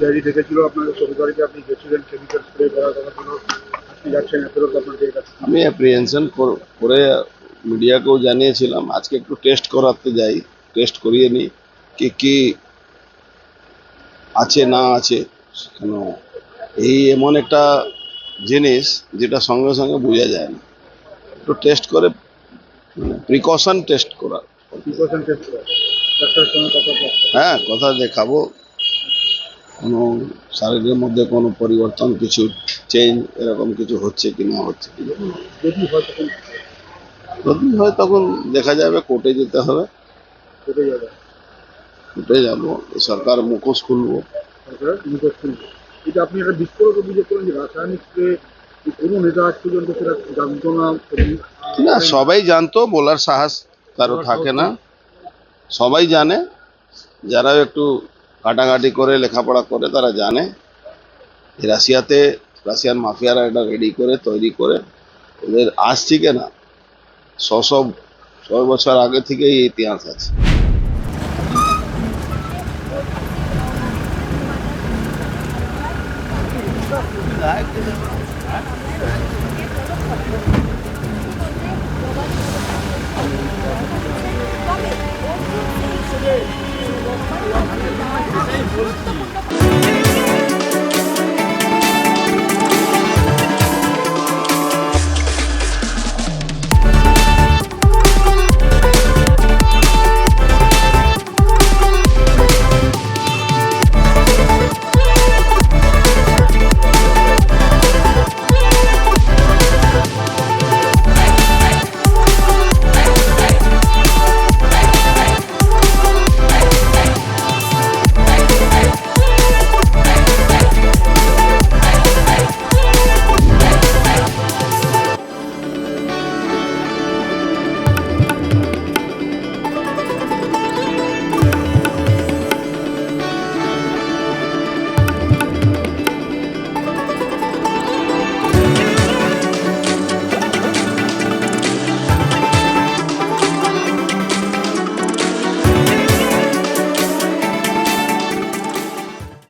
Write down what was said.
CID ডেকেছিল আপনাদের সরকারিতে আপনি গেছিলেন কেমিক্যাল স্প্রে করার কথা আজকে যাচ্ছেন এত লোক আপনাদের কাছে আমি অ্যাপ্রিহেনশন করে মিডিয়াকেও জানিয়েছিলাম আজকে একটু টেস্ট করাতে যাই টেস্ট করিয়ে নিই কি কি আছে না আছে কেন? এই এমন একটা জিনিস যেটা সঙ্গে সঙ্গে বোঝা যায় না। একটু টেস্ট করে প্রিকশন টেস্ট করা প্রিকশন টেস্ট করা ডাক্তারের সঙ্গে কথা বলা। হ্যাঁ কথা দেখাবো। কোনো শরীরের মধ্যে কোনো পরিবর্তন কিছু চেঞ্জ এরকম কিছু হচ্ছে কি না হচ্ছে কি যদি হয় তখন? যদি হয় তখন দেখা যাবে কোর্টে যেতে হবে। কেটে যাবে? কোর্টে যাব সরকার মুখোশ খুলবো। মুখোশ খুলবে। এটা আপনি একটা বিস্ফোরক অভিযোগ করেন যে রাসায়নিক স্প্রে কোনো নেতা আজ পর্যন্ত সেটা জানতো না? না সবাই জানতো বলার সাহস কারও থাকে না। সবাই জানে যারা একটু কাটাকাটি করে, লেখাপড়া করে তারা জানে। রাশিয়াতে রাশিয়ান মাফিয়ারা এটা রেডি করে, তৈরি করে। ওদের আজ থেকে না ছশো ছয় বছর আগে থেকে এই ইতিহাস আছে। nervoso.